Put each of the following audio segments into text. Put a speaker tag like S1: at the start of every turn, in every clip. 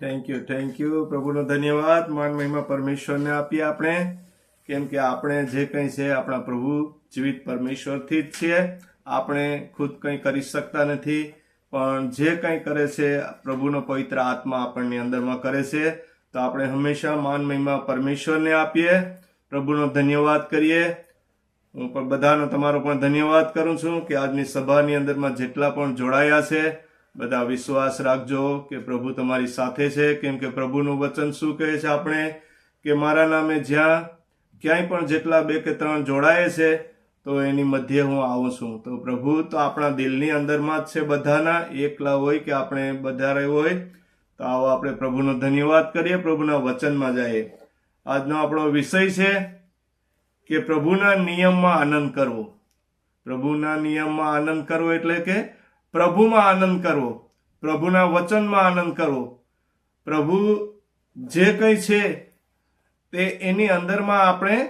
S1: Thank you thank you પ્રભુનો ધન્યવાદ. માન મહિમા પરમેશ્વરને આપીએ આપણે. કેમ કે આપણે જે કંઈ છે, આપણા પ્રભુ જીવિત પરમેશ્વરથી જ છીએ. આપણે ખુદ કંઈ કરી શકતા નથી, પણ જે કંઈ કરે છે, પ્રભુનો પવિત્ર આત્મા આપણને અંદરમાં કરે છે. તો આપણે હંમેશા માન મહિમા પરમેશ્વરને આપીએ. પ્રભુનો ધન્યવાદ કરીએ. હું પણ બધાનો તમારો પણ ધન્યવાદ કરું છું કે આજની સભાની અંદરમાં જેટલા પણ જોડાયા છે બધા વિશ્વાસ રાખજો કે પ્રભુ તમારી સાથે છે. કેમ કે પ્રભુનું વચન શું કહે છે આપણે? કે મારા નામે જ્યાં ક્યાંય પણ જેટલા બે કે ત્રણ જોડાય છે, તો એની મધ્યે હું આવું છું. તો પ્રભુ, તો આપણા દિલની અંદરમાં જ છે બધાના. એકલા હોય કે આપણે બધા હોય, તો આવો આપણે પ્રભુનો ધન્યવાદ કરીએ, પ્રભુના વચનમાં જઈએ. આજનો આપણો વિષય છે કે પ્રભુના નિયમમાં આનંદ કરવો. પ્રભુના નિયમમાં આનંદ કરવો એટલે કે પ્રભુમાં આનંદ કરવો, પ્રભુના વચનમાં આનંદ કરવો. પ્રભુ જે કંઈ છે તે એની અંદરમાં આપણે,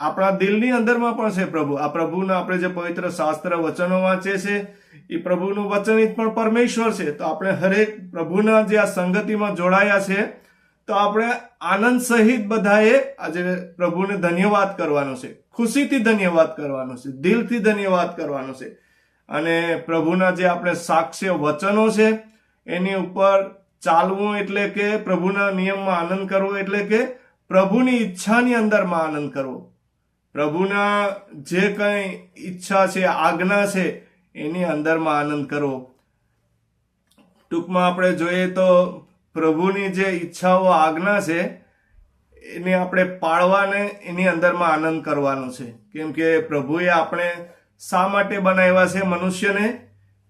S1: આપણા દિલની અંદરમાં પણ છે પ્રભુ. આ પ્રભુના આપણે જે પવિત્ર શાસ્ત્ર વચનો વાંચે છે, એ પ્રભુનું વચન જ પણ પરમેશ્વર છે. તો આપણે હરેક પ્રભુના જે આ સંગતિમાં જોડાયા છે, તો આપણે આનંદ સહિત બધાએ આજે પ્રભુને ધન્યવાદ કરવાનો છે. ખુશીથી ધન્યવાદ કરવાનો છે. દિલથી ધન્યવાદ કરવાનો છે. અને પ્રભુના જે આપણે સાક્ષ્ય વચનો છે, એની ઉપર ચાલવું એટલે કે પ્રભુના નિયમમાં આનંદ કરવો એટલે કે પ્રભુની ઈચ્છાની અંદરમાં આનંદ કરવો. પ્રભુના જે કંઈ ઈચ્છા છે, આજ્ઞા છે, એની અંદરમાં આનંદ કરવો. ટૂંકમાં આપણે જોઈએ તો પ્રભુની જે ઈચ્છાઓ, આજ્ઞા છે, એને આપણે પાળવાને એની અંદરમાં આનંદ કરવાનો છે. કેમ કે પ્રભુએ આપણે શા માટે બનાવ્યા છે મનુષ્યને?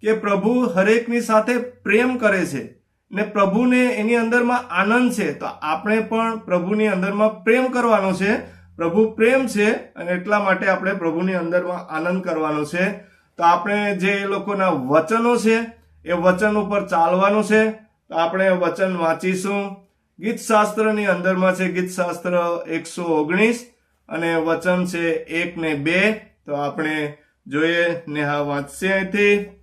S1: કે પ્રભુ હરેકની સાથે પ્રેમ કરે છે ને પ્રભુને એની અંદરમાં આનંદ છે? તો આપણે પણ પ્રભુની અંદરમાં પ્રેમ કરવાનો છે. પ્રભુ પ્રેમ છે અને એટલા માટે આપણે પ્રભુની અંદરમાં આનંદ કરવાનો છે. તો આપણે જે એ લોકોના વચનો છે, એ વચન ઉપર ચાલવાનું છે. તો આપણે વચન વાંચીશું. ગીત શાસ્ત્રની અંદરમાં છે ગીત શાસ્ત્ર એકસો ઓગણીસ અને વચન છે એક ને બે. તો આપણે જોઈએ નેહા વાંચશે અહીંથી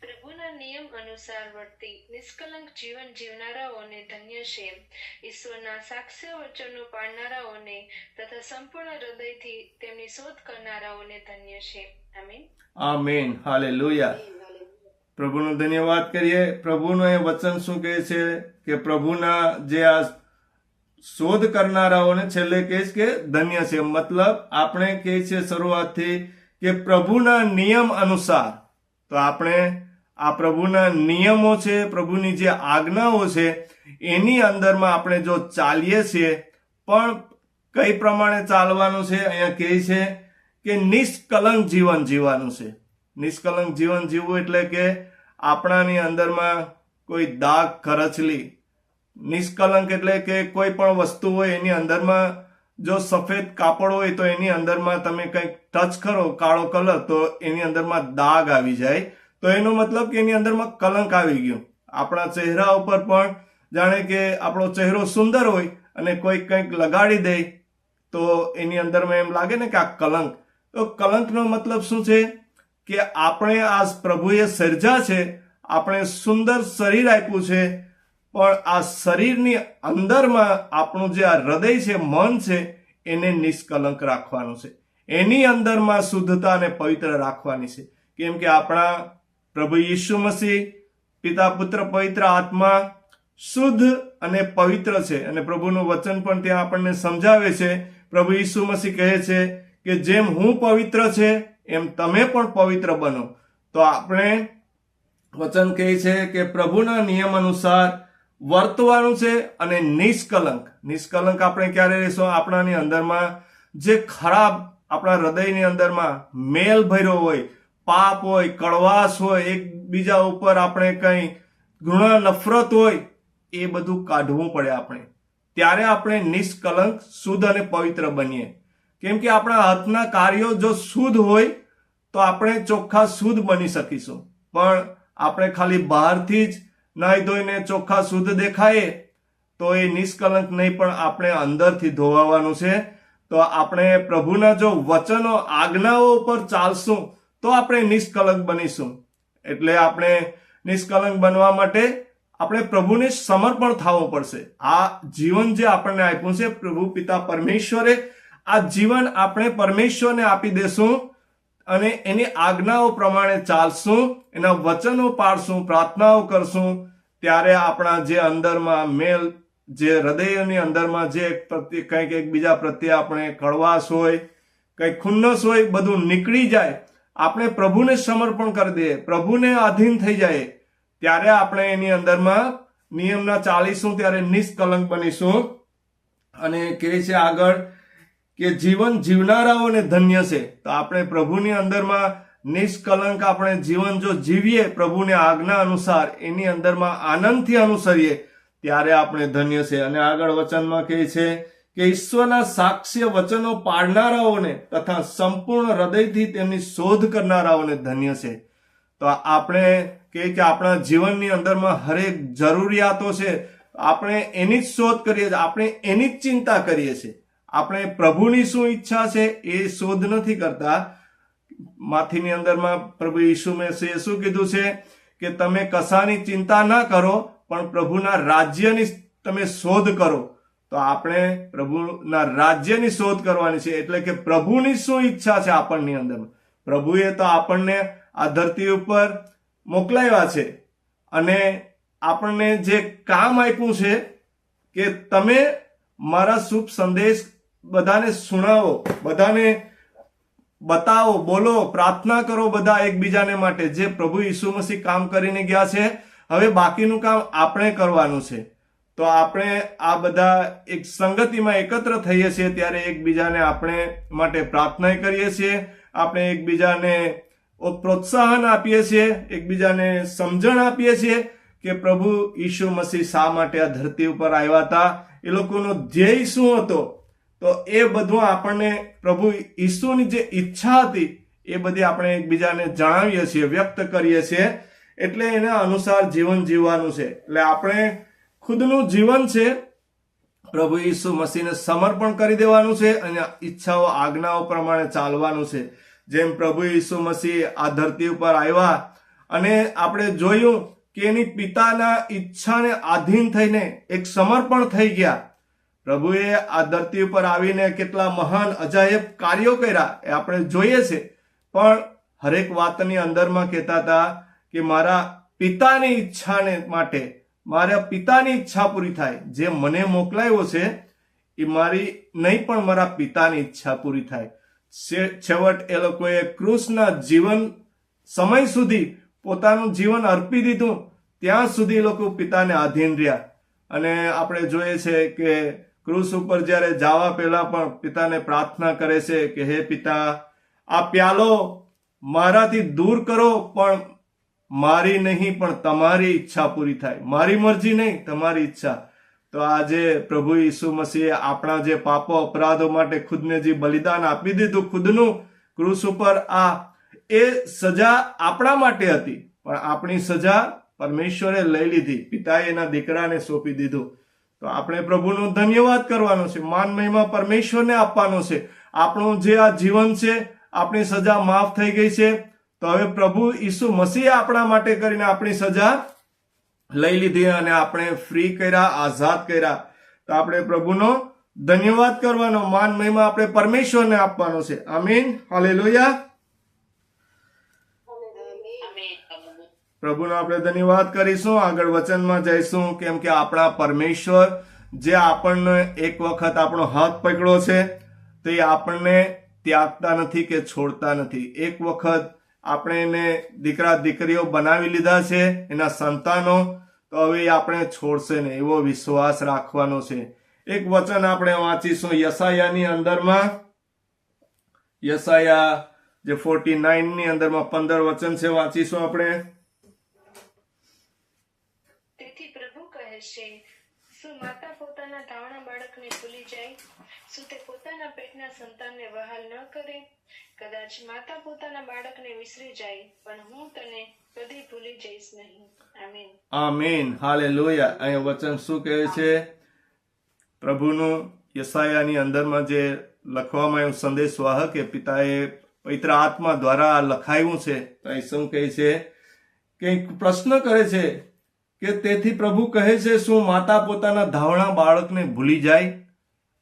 S2: પ્રભુના નિયમ અનુસાર વર્તી નિષ્કલંક જીવન જીવનારાઓને ધન્ય છે. ઈશ્વરના સાક્ષ્ય વચનો પાળનારાઓને તથા સંપૂર્ણ હૃદયથી તેમની શોધ કરનારાઓને ધન્ય છે. આમીન.
S1: Amen hallelujah. પ્રભુનો ધન્યવાદ કરીએ. પ્રભુનું એ વચન શું કહે છે કે પ્રભુના જે આ શોધ કરનારાઓને છેલ્લે કહે છે કે ધન્ય છે. મતલબ આપણે કહે છે શરૂઆતથી કે પ્રભુના નિયમ અનુસાર. તો આપણે આ પ્રભુના નિયમો છે, પ્રભુની જે આજ્ઞાઓ છે, એની અંદરમાં આપણે જો ચાલીએ છીએ, પણ કઈ પ્રમાણે ચાલવાનું છે? અહીંયા કહે છે કે નિષ્કલંક જીવન જીવવાનું છે. નિષ્કલંક જીવન જીવવું એટલે કે આપણાની અંદરમાં કોઈ દાગ ખરચલી નિષ્કલંક એટલે કે કોઈ પણ વસ્તુ હોય એની અંદરમાં જો સફેદ કાપડ હોય તો એની અંદરમાં તમે કંઈક ટચ કરો, કાળો કલર તો એની અંદરમાં દાગ આવી જાય. તો એનો મતલબ કે એની અંદરમાં કલંક આવી ગયું. આપણા ચહેરા ઉપર પણ જાણે કે આપણો ચહેરો સુંદર હોય અને કોઈ કંઈક લગાડી દે, તો એની અંદરમાં એમ લાગે ને કે આ કલંક. તો કલંકનો મતલબ શું છે? કે આપણે આ પ્રભુએ સર્જા છે, આપણે સુંદર શરીર આપ્યું છે પણ આ શરીરની અંદરમાં આપણું જે આ હૃદય છે, મન છે, એને નિષ્કલંક રાખવાનું છે. એની અંદરમાં શુદ્ધતા અને પવિત્ર રાખવાની છે. કેમ કે આપણા પ્રભુ યીશુ મસીહ, પિતા, પુત્ર, પવિત્ર આત્મા શુદ્ધ અને પવિત્ર છે. અને પ્રભુનું વચન પણ ત્યાં આપણને સમજાવે છે. પ્રભુ યીશુ મસીહ કહે છે કે જેમ હું પવિત્ર છે, એમ તમે પણ પવિત્ર બનો. તો આપણે વચન કહે છે કે પ્રભુના નિયમ અનુસાર વર્તવાનું છે અને નિષ્કલંક. નિષ્કલંક આપણે ક્યારે રહીશું? આપણાની અંદરમાં જે ખરાબ આપણા હૃદયની અંદરમાં મેલ ભર્યો હોય, પાપ હોય, કડવાશ હોય, એકબીજા ઉપર આપણે કંઈ ઘૃણા, નફરત હોય, એ બધું કાઢવું પડે આપણે. ત્યારે આપણે નિષ્કલંક, શુદ્ધ અને પવિત્ર બનીએ. કેમ કે આપણા હાથના કાર્યો જો શુદ્ધ હોય, તો આપણે ચોખ્ખા શુદ્ધ બની શકીશું. પણ આપણે ખાલી બહારથી જ નાહી ધોઈને ચોખ્ખા શુદ્ધ દેખાય, તો એ નિષ્કલંક નહીં, પણ આપણે અંદરથી ધોવાવાનું છે. તો આપણે પ્રભુના જો વચનો, આજ્ઞાઓ ઉપર ચાલશું, તો આપણે નિષ્કલંક બનીશું. એટલે આપણે નિષ્કલંક બનવા માટે આપણે પ્રભુને સમર્પણ થવું પડશે. આ જીવન જે આપણને આપ્યું છે, પ્રભુ પિતા પરમેશ્વરે, આ જીવન આપણે પરમેશ્વરને આપી દેશું. અને એની આજ્ઞાઓ પ્રમાણે ચાલશું, એના વચનો પાડશું, પ્રાર્થનાઓ કરશું, ત્યારે આપણા જે અંદરમાં મેલ, જે હૃદયની અંદરમાં જે પ્રત્યે કંઈક એકબીજા પ્રત્યે આપણે કડવાશ હોય, કંઈક ખુન્નસ હોય, બધું નીકળી જાય, આપણે પ્રભુને સમર્પણ કરી દઈએ, પ્રભુને આધીન થઈ જાય ત્યારે આપણે એની અંદરમાં નિયમના ચાલીશું ત્યારે નિષ્કલંક બનીશું. અને કહે છે આગળ કે જીવન જીવનારાઓને ધન્ય છે. તો આપણે પ્રભુની અંદરમાં નિષ્કલંક આપણે જીવન જો જીવીએ, પ્રભુને આજ્ઞા અનુસાર એની અંદરમાં આનંદથી અનુસરીએ, ત્યારે આપણે ધન્ય છે. અને આગળ વચનમાં કહે છે કે ઈશ્વરના સાક્ષ્ય વચનો પાડનારાઓને તથા સંપૂર્ણ હૃદયથી તેમની શોધ કરનારાઓને ધન્ય છે. તો આપણે કે કે આપણા જીવનની અંદરમાં હરેક જરૂરિયાતો છે. આપણે એની જ શોધ કરીએ છીએ, આપણે એની જ ચિંતા કરીએ છીએ. આપણે પ્રભુની શું ઈચ્છા છે એ શોધ નથી કરતા. માથીની અંદરમાં પ્રભુ ઈસુ મેસે શું કીધું છે કે તમે કશાની ચિંતા ના કરો, પણ પ્રભુના રાજ્યની તમે શોધ કરો. તો આપણે પ્રભુના રાજ્યની શોધ કરવાની છે, એટલે કે પ્રભુની શું ઈચ્છા છે આપણની અંદર પ્રભુએ તો આપણને આ ધરતી ઉપર મોકલાવ્યા છે અને આપણને જે કામ આપ્યું છે કે તમે મારા શુભ સંદેશ બધાને સુણાવો, બધાને બતાવો, બોલો, પ્રાર્થના કરો બધા એકબીજાને માટે, જે પ્રભુ ઈસુ મસીહ કામ કરીને ગયા છે. હવે બાકીનું કામ આપણે કરવાનું છે. તો આપણે આ બધા એક સંગતિમાં એકત્ર થઈએ છીએ ત્યારે એકબીજાને આપણે માટે પ્રાર્થના કરીએ છીએ. આપણે એકબીજાને પ્રોત્સાહન આપીએ છીએ, એકબીજાને સમજણ આપીએ છીએ કે પ્રભુ ઈસુ મસીહ શા માટે આ ધરતી ઉપર આવ્યા હતા. એ લોકોનો ધ્યેય શું હતો? તો એ બધું આપણને પ્રભુ ઈસુની જે ઈચ્છા હતી, એ બધી આપણે એકબીજાને જણાવીએ છીએ, વ્યક્ત કરીએ છીએ. એટલે એના અનુસાર જીવન જીવવાનું છે. એટલે આપણે ખુદનું જીવન છે, પ્રભુ ઈસુ મસીને સમર્પણ કરી દેવાનું છે અને ઈચ્છાઓ, આજ્ઞાઓ પ્રમાણે ચાલવાનું છે. જેમ પ્રભુ ઈસુ મસીહ આ ધરતી ઉપર આવ્યા અને આપણે જોયું કે એની પિતાના ઈચ્છાને આધીન થઈને એક સમર્પણ થઈ ગયા. પ્રભુએ આ ધરતી ઉપર આવીને કેટલા મહાન, અજાયબ કાર્યો કર્યા એ આપણે જોઈએ છે. પણ હરેક વાતની અંદરમાં કહેતા હતા કે મારા પિતાની ઈચ્છાને માટે, મારા પિતાની ઈચ્છા પૂરી થાય. જે મને મોકલાયો છે, એ મારી નહીં, પણ મારા પિતાની ઈચ્છા પૂરી થાય. છેવટ એ લોકોએ કૃષ્ણના જીવન સમય સુધી પોતાનું જીવન અર્પી દીધું. ત્યાં સુધી લોકો પિતાને આધીન રહ્યા. અને આપણે જોઈએ છે કે ક્રુસ ઉપર જ્યારે જવા પહેલા પણ પિતાને પ્રાર્થના કરે છે કે, હે પિતા, આ પ્યાલો મારાથી દૂર કરો, પણ મારી નહીં, પણ તમારી ઈચ્છા પૂરી થાય. મારી મરજી નહીં, તમારી ઈચ્છા. તો આજે પ્રભુ ઈસુ મસીહે આપણા જે પાપો, અપરાધો માટે ખુદને જે બલિદાન આપી દીધું ખુદનું, ક્રુસ ઉપર આ, એ સજા આપણા માટે હતી, પણ આપણી સજા પરમેશ્વરે લઈ લીધી. પિતાએ એના દીકરાને સોંપી દીધું. તો આપણે પ્રભુનો ધન્યવાદ કરવાનો છે. માન મહિમા પરમેશ્વરને આપવાનો છે. આપણું જે આ જીવન છે, આપણી સજા માફ થઈ ગઈ છે. તો હવે પ્રભુ ઈસુ મસીહ આપણા માટે કરીને આપણી સજા લઈ લીધી અને આપણે ફ્રી કર્યા, આઝાદ કર્યા. તો આપણે પ્રભુનો ધન્યવાદ કરવાનો, માન મહિમા આપણે પરમેશ્વરને આપવાનો છે. આમીન. હાલેલુયા. પ્રભુનો આપણે ધન્યવાદ કરીશું. આગળ વચનમાં જઈશું કેમ કે આપણા પરમેશ્વર જે આપણને એક વખત આપણો હાથ પકડો છે, તે આપણને ત્યાગતા નથી કે છોડતા નથી. એક વખત આપણે એને દીકરા દીકરીઓ બનાવી લીધા છે, એના સંતાનો, તો હવે આપણે છોડશે ને એવો વિશ્વાસ રાખવાનો છે. એક વચન આપણે વાંચીશું યસાયાની અંદરમાં. યસાયા જે ફોર્ટી નાઇનની અંદરમાં પંદર વચન છે, વાંચીશું આપણે
S2: તેથી કહે છે. શું માતા પોતાના ધાવણા બાળકને ભૂલી જાય? શું તે પોતાના પેટના સંતાનને વહાલ ન કરે? કદાચ માતા પોતાના બાળકને વિસરી જાય, પણ હું તને કદી ભૂલી જઈશ નહીં. આમીન.
S1: આમીન. હાલેલુયા. અહીં વચન શું કહે છે? પ્રભુનું યસાયાની અંદરમાં જે લખવામાં આવ્યું સંદેશવાહક એ પિતાએ પવિત્ર આત્મા દ્વારા લખાયું છે. તો અહીં શું કહે છે? કંઈક પ્રશ્ન કરે છે. કે તેથી પ્રભુ કહે છે, શું માતા પોતાના ધાવણા બાળકને ભૂલી જાય?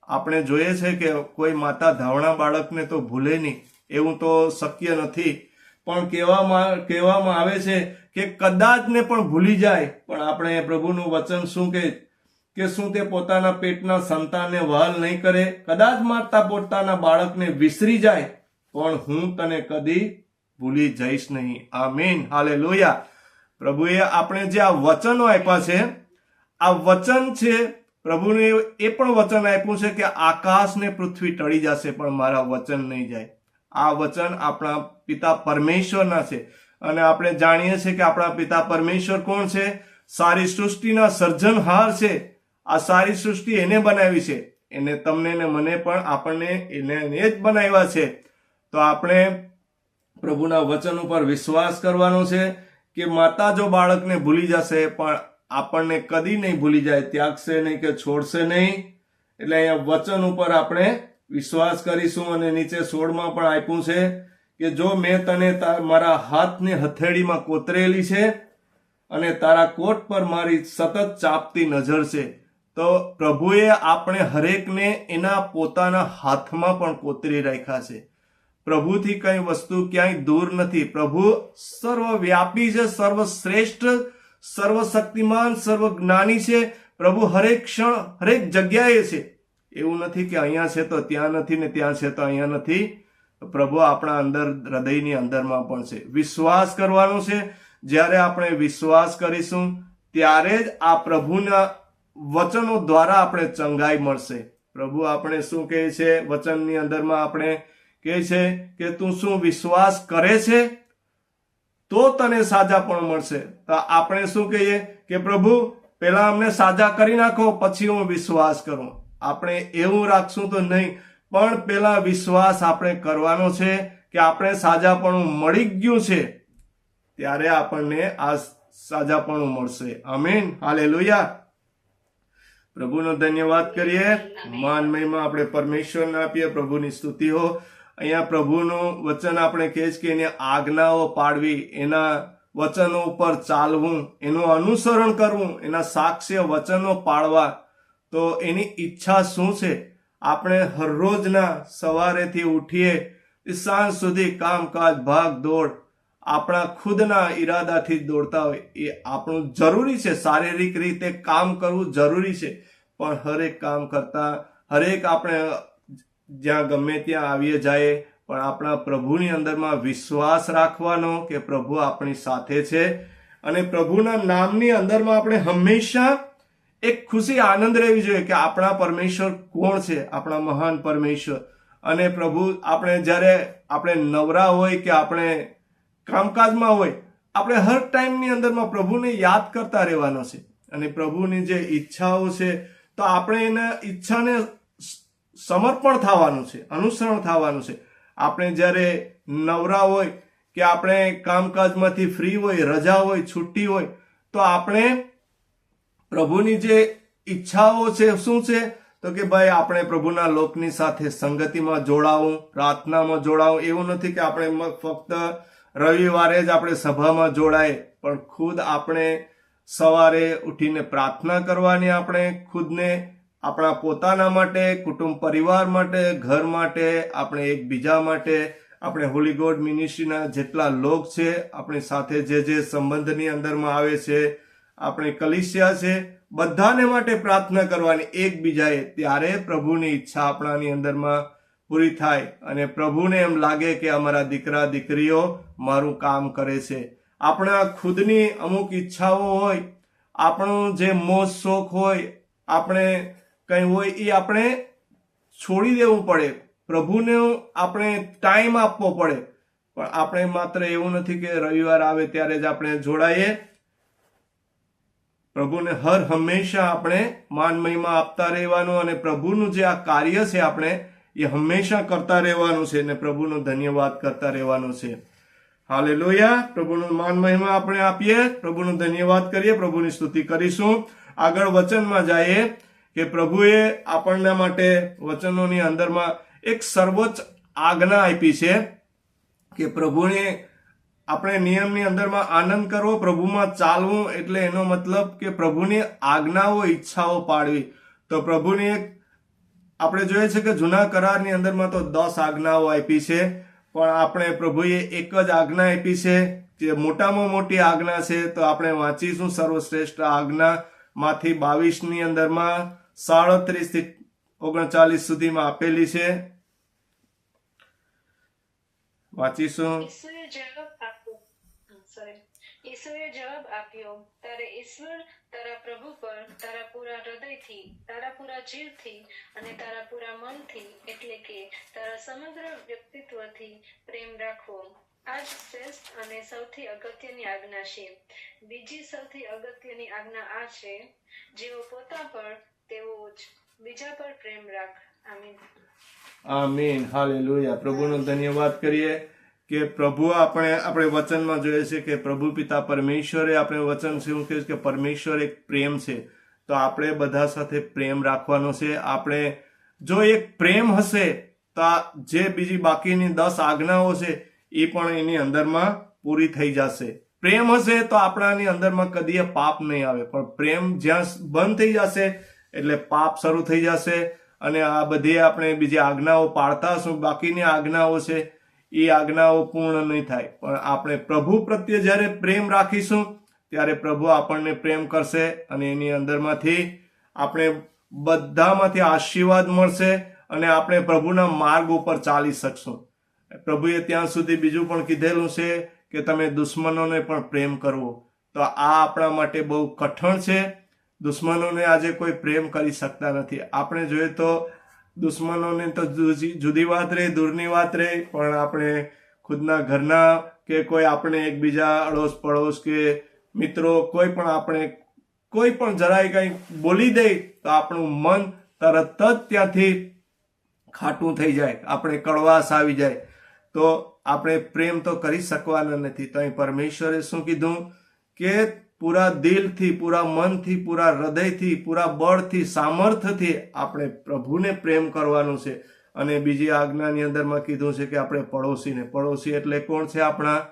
S1: આપણે જોઈએ છે કે કોઈ માતા ધાવણા બાળકને તો ભૂલે નહીં, એવું તો શક્ય નથી. પણ કહેવામાં કહેવામાં આવે છે કે કદાચને પણ ભૂલી જાય. પણ આપણે પ્રભુનું વચન શું કે કે શું તે પોતાના પેટના સંતાનને વહાલ નહીં કરે? કદાચ માતા પોતાના બાળકને વિસરી જાય. પણ હું તને કદી ભૂલી જઈશ નહીં. આ મેન હાલે હાલેલુયા. પ્રભુએ આપણે જે આ વચનો આપ્યા છે, આ વચન છે, પ્રભુને એ પણ વચન આપ્યું છે કે આકાશ ને પૃથ્વી ટળી જશે, પણ મારા વચન નહીં જાય. આ વચન આપણા પિતા પરમેશ્વરના છે. અને આપણે જાણીએ છીએ કે આપણા પિતા પરમેશ્વર કોણ છે? સારી સૃષ્ટિના સર્જનહાર છે. આ સારી સૃષ્ટિ એને બનાવી છે. એને તમને ને મને પણ આપણને એને એને જ બનાવ્યા છે. તો આપણે પ્રભુના વચન ઉપર વિશ્વાસ કરવાનો છે. કે માતા જો બાળકને ભૂલી જશે, પણ આપણને કદી નહીં ભૂલી જાય, ત્યાગશે નહીં કે છોડશે નહીં, એટલે અહીંયા વચન ઉપર આપણે વિશ્વાસ કરીશું અને નીચે સોળમાં પણ આપ્યું છે કે જો મેં તને મારા હાથને હથેળીમાં કોતરેલી છે અને તારા કોટ પર મારી સતત ચાપતી નજર છે, તો પ્રભુએ આપણે હરેકને એના પોતાના હાથમાં પણ કોતરી રાખ્યા છે. પ્રભુથી કઈ વસ્તુ ક્યાંય દૂર નથી. પ્રભુ સર્વવ્યાપી છે, સર્વશ્રેષ્ઠ, સર્વશક્તિમાન, સર્વજ્ઞાની છે. પ્રભુ હરેક ક્ષણ, હરેક જગ્યાએ છે. એવું નથી કે અહીંયા છે તો ત્યાં નથી ને ત્યાં છે તો અહીંયા નથી. પ્રભુ આપણા અંદર, હૃદયની અંદરમાં પણ છે. વિશ્વાસ કરવાનો છે. જ્યારે આપણે વિશ્વાસ કરીશું, ત્યારે જ આ પ્રભુના વચનો દ્વારા આપણે ચંગાઈ મળશે. પ્રભુ આપણે શું કહે છે? વચનની અંદરમાં આપણે કહે છે કે તું શું વિશ્વાસ કરે છે? તો તને સાજા પણ મળશે. તો આપણે શું કહીએ કે પ્રભુ પેલા અમને સાજા કરી નાખો પછી હું વિશ્વાસ કરું. આપણે એવું રાખશું તો નહીં પણ પેલા વિશ્વાસ આપણે કરવાનો છે કે આપણે સાજાપણું મળી ગયું છે. ત્યારે આપણને આ સાજાપણું મળશે. અમીન હાલે લોહિયા પ્રભુનો ધન્યવાદ કરીએ. માન મહિમા આપણે પરમેશ્વરને આપીએ. પ્રભુની સ્તુતિઓ. અહીંયા પ્રભુનું વચન આપણે કહે છે કે એને આજ્ઞાઓ પાડવી, એના વચનો ઉપર ચાલવું, એનું અનુસરણ કરવું, એના સાક્ષ્ય વચનો પાળવા તો એની ઈચ્છા શું છે? આપણે હરરોજના સવારેથી ઉઠીએ સાંજ સુધી કામકાજ, ભાગ, દોડ આપણા ખુદના ઈરાદાથી જ દોડતા હોય. એ આપણું જરૂરી છે. શારીરિક રીતે કામ કરવું જરૂરી છે. પણ હરેક કામ કરતા, હરેક આપણે જ્યાં ગમે ત્યાં આવીએ જાય, પણ આપણા પ્રભુની અંદરમાં વિશ્વાસ રાખવાનો કે પ્રભુ આપણી સાથે છે. અને પ્રભુના નામની અંદરમાં આપણે હંમેશા એક ખુશી, આનંદ રહેવી જોઈએ કે આપણા પરમેશ્વર કોણ છે, આપણા મહાન પરમેશ્વર. અને પ્રભુ, આપણે જ્યારે આપણે નવરા હોય કે આપણે કામકાજમાં હોય, આપણે હર ટાઈમની અંદરમાં પ્રભુને યાદ કરતા રહેવાનો છે. અને પ્રભુની જે ઈચ્છાઓ છે, તો આપણે એના ઈચ્છાને સમર્પણ થવાનું છે, અનુસરણ થવાનું છે. આપણે જ્યારે નવરા હોય કે આપણે કામકાજમાંથી ફ્રી હોય, રજા હોય, છુટ્ટી હોય, તો આપણે પ્રભુની જે ઈચ્છાઓ છે, શું છે? તો કે ભાઈ, આપણે પ્રભુના લોકની સાથે સંગતિમાં જોડાવું, પ્રાર્થનામાં જોડાવું. એવું નથી કે આપણે ફક્ત રવિવારે જ આપણે સભામાં જોડાય, પણ ખુદ આપણે સવારે ઉઠીને પ્રાર્થના કરવાની આપણે ખુદને આપણા પોતાના માટે, કુટુંબ પરિવાર માટે, ઘર માટે, આપણે એકબીજા માટે, આપણે હોલી ગોડ મિનિસ્ટ્રીના જેટલા લોક છે, આપણી સાથે જે જે સંબંધની અંદરમાં આવે છે, આપણે કલિશિયા છે, બધાને માટે પ્રાર્થના કરવાની એકબીજાએ ત્યારે પ્રભુની ઈચ્છા આપણાની અંદરમાં પૂરી થાય અને પ્રભુને એમ લાગે કે અમારા દીકરા, દીકરીઓ મારું કામ કરે છે. આપણા ખુદની અમુક ઈચ્છાઓ હોય, આપણું જે મોજ શોખ હોય, આપણે કંઈ હોય એ આપણે છોડી દેવું પડે. પ્રભુને આપણે ટાઈમ આપવો પડે. પણ આપણે માત્ર એવું નથી કે રવિવાર આવે ત્યારે જ આપણે જોડાઈએ. પ્રભુને હર હંમેશા આપણે માન મહિમા આપતા રહેવાનું અને પ્રભુનું જે આ કાર્ય છે આપણે, એ હંમેશા કરતા રહેવાનું છે અને પ્રભુનો ધન્યવાદ કરતા રહેવાનું છે. હાલે લોહિયા પ્રભુનું માન મહિમા આપણે આપીએ. પ્રભુનો ધન્યવાદ કરીએ. પ્રભુની સ્તુતિ કરીશું. આગળ વચનમાં જઈએ. કે પ્રભુએ આપણના માટે વચનોની અંદરમાં એક સર્વોચ્ચ આજ્ઞા આપી છે કે પ્રભુને આપણે નિયમની અંદરમાં આનંદ કરવો, પ્રભુમાં ચાલવું એટલે એનો મતલબ કે પ્રભુની આજ્ઞાઓ, ઈચ્છાઓ પાડવી. તો પ્રભુની એક આપણે જોઈએ છે કે જૂના કરારની અંદરમાં તો દસ આજ્ઞાઓ આપી છે, પણ આપણે પ્રભુએ એક જ આજ્ઞા આપી છે, જે મોટામાં મોટી આજ્ઞા છે. તો આપણે વાંચીશું સર્વશ્રેષ્ઠ આજ્ઞા, માંથી બાવીસની અંદરમાં સાડત્રીસથી ઓગણચાલીસ સુધીમાં આપેલી છે. વાંચીશું.
S2: એટલે કે તારા સમગ્ર વ્યક્તિત્વથી પ્રેમ રાખવો આ જ શ્રેષ્ઠ અને સૌથી અગત્યની આજ્ઞા છે. બીજી સૌથી અગત્યની આજ્ઞા આ છે, જેઓ પોતા પર આમીન.
S1: હાલેલુયા. પ્રભુનો ધન્યવાદ કરીએ કે પ્રભુ આપણે આપણે વચનમાં જોઈએ છે કે પ્રભુ પિતા પરમેશ્વરે આપણે વચન શું કહે છે કે પરમેશ્વર એક પ્રેમ છે. તો આપણે બધા સાથે પ્રેમ રાખવાનો છે. આપણે, જો એક પ્રેમ હશે, તો જે બીજી બાકીની દસ આજ્ઞાઓ છે, એ પણ એની અંદરમાં પૂરી થઈ જશે. પ્રેમ હશે તો આપણાની અંદરમાં કદી પાપ નહીં આવે. પણ પ્રેમ જ્યાં બંધ થઈ જશે એટલે પાપ શરૂ થઈ જશે અને આ બધી આપણે બીજી આજ્ઞાઓ પાળતા હશું. બાકીની આજ્ઞાઓ છે, એ આજ્ઞાઓ પૂર્ણ નહીં થાય. પણ આપણે પ્રભુ પ્રત્યે જ્યારે પ્રેમ રાખીશું, ત્યારે પ્રભુ આપણને પ્રેમ કરશે અને એની અંદરમાંથી આપણે બધામાંથી આશીર્વાદ મળશે અને આપણે પ્રભુના માર્ગ ઉપર ચાલી શકશું. પ્રભુએ ત્યાં સુધી બીજું પણ કીધેલું છે કે તમે દુશ્મનોને પણ પ્રેમ કરવો. તો આ આપણા માટે બહુ કઠણ છે. દુશ્મનોને આજે કોઈ પ્રેમ કરી શકતા નથી. આપણે જોઈએ તો દુશ્મનોને તો જુદી વાત રહે, દૂરની વાત રહે, પણ આપણે ખુદના ઘરના કે કોઈ આપણે એકબીજા અડોશ પડોશ કે મિત્રો, કોઈ પણ આપણે કોઈ પણ જરાય કંઈ બોલી દે તો આપણું મન તરત જ ત્યાંથી ખાટું થઈ જાય, આપણે કડવાશ આવી જાય. તો આપણે પ્રેમ તો કરી શકવાના નથી. તો અહીં પરમેશ્વરે શું કીધું? કે પૂરા દિલથી, પૂરા મનથી, પૂરા હૃદયથી, પૂરા બળથી, સામર્થ્યથી આપણે પ્રભુને પ્રેમ કરવાનું છે. અને બીજી આજ્ઞાની અંદરમાં કીધું છે કે આપણે પડોશીને. પડોશી એટલે કોણ છે આપણા?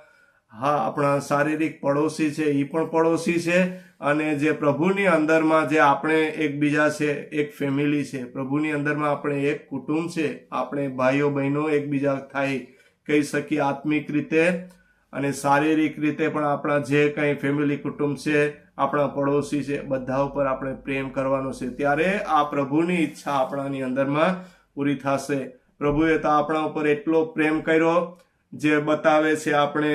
S1: હા, આપણા શારીરિક પડોશી છે એ પણ પડોશી છે. અને જે પ્રભુની અંદરમાં જે આપણે એકબીજા છે, એક ફેમિલી છે, પ્રભુની અંદરમાં આપણે એક કુટુંબ છે, આપણે ભાઈઓ બહેનો એકબીજા થાય, કહી શકીએ આત્મિક રીતે. અને શારીરિક રીતે પણ આપણા જે કંઈ ફેમિલી કુટુંબ છે, આપણા પડોશી છે, બધા ઉપર આપણે પ્રેમ કરવાનો છે, ત્યારે આ પ્રભુની ઈચ્છા આપણાની અંદરમાં પૂરી થશે. પ્રભુએ તો આપણા ઉપર એટલો પ્રેમ કર્યો, જે બતાવે છે આપણે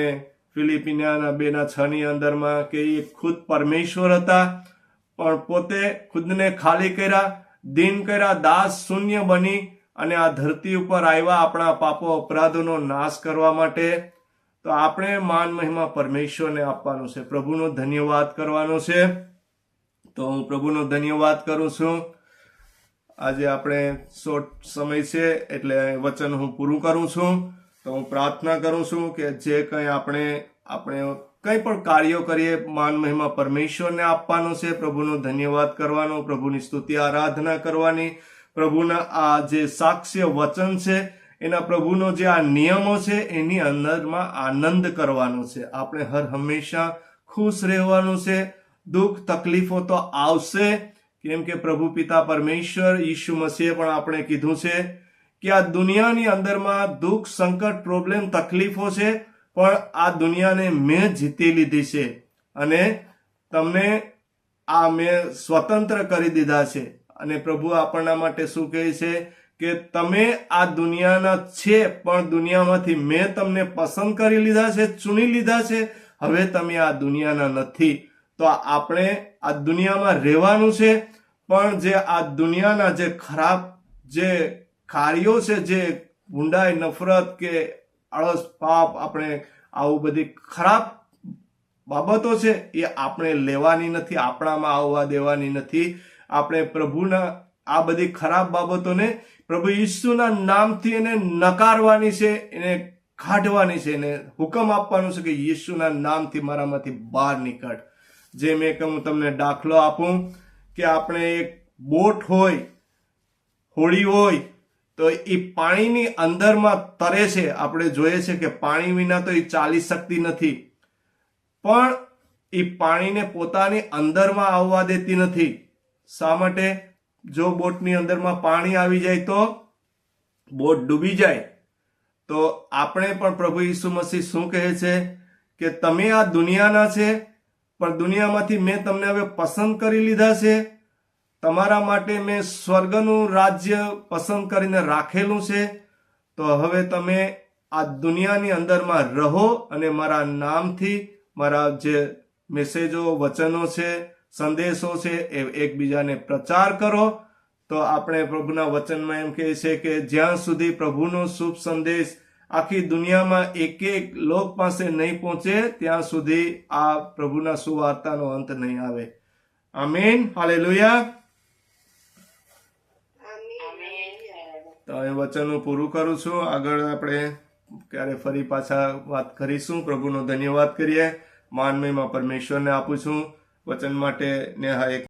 S1: ફિલિપિનિયાના બેના છ ની અંદરમાં કે એ ખુદ પરમેશ્વર હતા, પણ પોતે ખુદને ખાલી કર્યા, દિન કર્યા, દાસ શૂન્ય બની અને આ ધરતી ઉપર આવ્યા આપણા પાપો અપરાધોનો નાશ કરવા માટે. તો આપણે માન મહિમા પરમેશ્વરને આપવાનું છે. પ્રભુનો ધન્યવાદ કરવાનો છે. તો હું પ્રભુનો ધન્યવાદ કરું છું. આજે આપણે શોર્ટ સમય છે એટલે વચન હું પૂરું કરું છું. તો હું પ્રાર્થના કરું છું કે જે કંઈ આપણે આપણે કંઈ પણ કાર્યો કરીએ, માન મહિમા પરમેશ્વરને આપવાનો છે. પ્રભુનો ધન્યવાદ કરવાનો, પ્રભુની સ્તુતિ, આરાધના કરવાની, પ્રભુના આ જે સાક્ષ્ય વચન છે એના પ્રભુનો જે આ નિયમો છે, એની અંદરમાં આનંદ કરવાનો છે. આપણે હર હંમેશા ખુશ રહેવાનું છે. દુઃખ, તકલીફો તો આવશે. કેમ કે પ્રભુ પિતા પરમેશ્વર ઈશુ મસીહે પણ આપણે કીધું છે કે આ દુનિયાની અંદરમાં દુઃખ, સંકટ પ્રોબ્લેમ તકલીફો છે, પણ આ દુનિયાને મેં જીતી લીધી છે. અને તમને આ મેં સ્વતંત્ર કરી દીધા છે. અને પ્રભુ આપણના માટે શું કહે છે? કે તમે આ દુનિયાના છે, પણ દુનિયામાંથી મેં તમને પસંદ કરી લીધા છે, ચૂની લીધા છે, હવે તમે આ દુનિયાના નથી. તો આપણે આ દુનિયામાં રહેવાનું છે, પણ જે આ દુનિયાના જે ખરાબ જે કાર્યો છે, જે ઊંડાઈ, નફરત કે આળસ, પાપ આપણે આવું બધી ખરાબ બાબતો છે, એ આપણે લેવાની નથી, આપણામાં આવવા દેવાની નથી. આપણે પ્રભુના આ બધી ખરાબ બાબતોને પ્રભુ ઈસુના નામથી એને નકારવાની છે, એને કાઢવાની છે, એને હુકમ આપવાનો છે કે ઈસુના નામથી મારામાંથી બહાર નીકળ. જે મેં હું તમને દાખલો આપું કે આપણે એક બોટ હોય, હોડી હોય, તો એ પાણીની અંદરમાં તરે છે. આપણે જોઈએ છે કે પાણી વિના તો એ ચાલી શકતી નથી. પણ એ પાણીને પોતાની અંદરમાં આવવા દેતી નથી. શા માટે? જો બોટની અંદરમાં પાણી આવી જાય તો બોટ ડૂબી જાય. તો આપણે પણ પ્રભુ ઈસુ મસીહ શું કહે છે કે તમે આ દુનિયાના છે, પણ દુનિયામાંથી મેં તમને હવે પસંદ કરી લીધા છે. તમારા માટે મેં સ્વર્ગનું રાજ્ય પસંદ કરીને રાખેલું છે. તો હવે તમે આ દુનિયાની અંદરમાં રહો અને મારા નામથી મારા જે મેસેજો, વચનો છે સંદેશો છે એ એકબીજાને પ્રચાર કરો. તો આપણે પ્રભુના વચનમાં એમ કહે છે કે જ્યાં સુધી પ્રભુનો શુભ સંદેશ આખી દુનિયામાં એક એક લોક પાસે નહીં પહોંચે, ત્યાં સુધી આ પ્રભુના સુવાર્તાનો અંત નહીં આવે. આમીન. હાલેલુયા. તો એ વચનનું પૂરું કરું છું. આગળ આપણે ક્યારે ફરી પાછા વાત કરીશું. પ્રભુનો ધન્યવાદ કરીએ. માન મહિમા પરમેશ્વરને આપું છું. વચન માટે નેહા એક